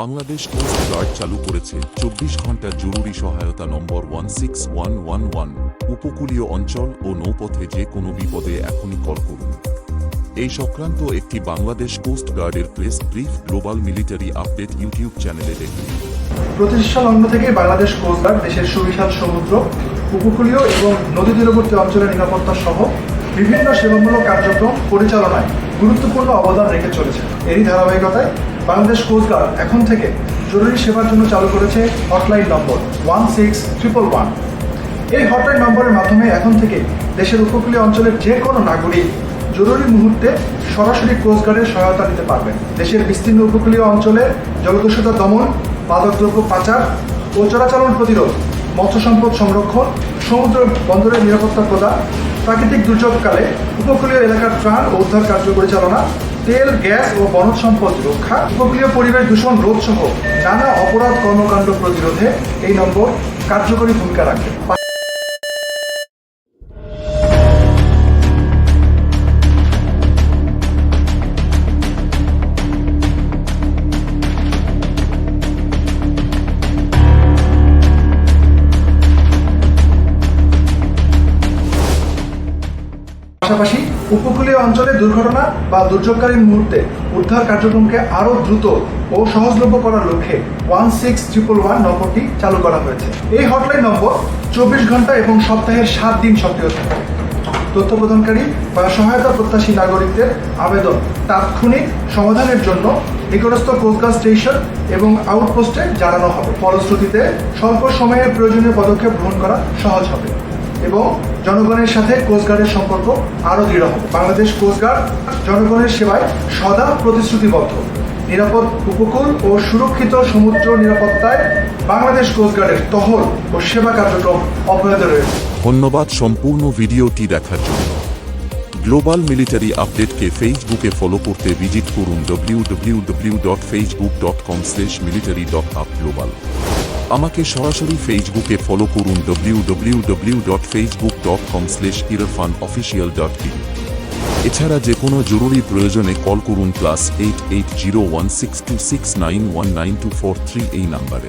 Bangladesh coast guard চালু করেছে চব্বিশ ঘণ্টা জরুরি সহায়তা নম্বর one six one one one. উপকূলীয় অঞ্চল ও নৌপথে যে কোনো বিপদে এখনই কল করুন। এই সংক্রান্ত একটি বাংলাদেশ কোস্ট গার্ডের press brief global military update YouTube চ্যানেলে দেখুন। প্রতিষ্ঠা লগ্ন থেকে বাংলাদেশ কোস্টগার্ড দেশের সুবিশাল সমুদ্র, উপকূলীয় এবং নদী তীরবর্তী অঞ্চলের নিরাপত্তা সহ বিভিন্ন সেবামূলক কার্যক্রম পরিচালনায় গুরুত্বপূর্ণ অবদান রেখে চলেছে। এরই ধারাবাহিকতায় বাংলাদেশ কোস্টগার্ড এখন থেকে জরুরি সেবার জন্য চালু করেছে hotline number one six triple one এই হটলাইন নম্বরের মাধ্যমে এখন থেকে দেশের উপকূলীয় অঞ্চলের যে কোনো নাগরিক জরুরি মুহূর্তে সরাসরি কোস্টগার্ডের সহায়তা নিতে পারবেন। দেশের বিস্তীর্ণ উপকূলীয় অঞ্চলে জলদস্যুতা দমন মাদকদ্রব্য পাচার ও চোরাচালান প্রতিরোধ, মৎস্য সম্পদ সংরক্ষণ, সমুদ্র বন্দরের নিরাপত্তা প্রদান, প্রাকৃতিক দুর্যোগকালে উপকূলীয় এলাকার ত্রাণ ও উদ্ধার কার্য পরিচালনা তেল, গ্যাস ও বনজ সম্পদ রক্ষা, উপকূলীয় পরিবেশ দূষণ রোধ সহ নানা অপরাধ কর্মকাণ্ড প্রতিরোধে এই নম্বর কার্যকরী ভূমিকা রাখে। পাশাপাশি উপকূলীয় অঞ্চলে দুর্ঘটনা বা দুর্যোগকালীন মুহূর্তে উদ্ধার কার্যক্রমকে আরও দ্রুত ও সহজলভ্য করার লক্ষ্যে ওয়ান সিক্স ট্রিপল ওয়ান নম্বরটি চালু করা হয়েছে। এই হটলাইন নম্বর চব্বিশ ঘণ্টা এবং সপ্তাহের সাত দিন সক্রিয় থাকে। তথ্য প্রদানকারী বা সহায়তা প্রত্যাশী নাগরিকদের আবেদন তাৎক্ষণিক সমাধানের জন্য নিকটস্থ কোস্টগার্ড স্টেশন এবং আউটপোস্টে জানানো হবে। ফলশ্রুতিতে স্বল্প সময়ে প্রয়োজনীয় পদক্ষেপ গ্রহণ করা সহজ হবে। এবং জনগণের সাথে কোস্টগার্ডের সম্পর্ক আরও দৃঢ় হবে বাংলাদেশ কোস্টগার্ড জনগণের সেবায় সদা প্রতিশ্রুতিবদ্ধ। নিরাপদ উপকূল ও সুরক্ষিত সমুদ্র নিরাপত্তায় বাংলাদেশ কোস্টগার্ডের টহল ও সেবা কার্যক্রম অব্যাহত রয়েছে। ধন্যবাদ সম্পূর্ণ ভিডিওটি দেখার জন্য। গ্লোবাল মিলিটারি আপডেটকে ফেসবুকে ফলো করতে ভিজিট করুন W W W dot Facebook dot com slash military dot up global আমাকে সরাসরি ফেসবুকে ফলো করুন W W W dot dot com Irfan official dot এছাড়া যে কোনো জরুরি প্রয়োজনে কল করুন plus eight eight zero one six two six nine one nine two four three এই নাম্বারে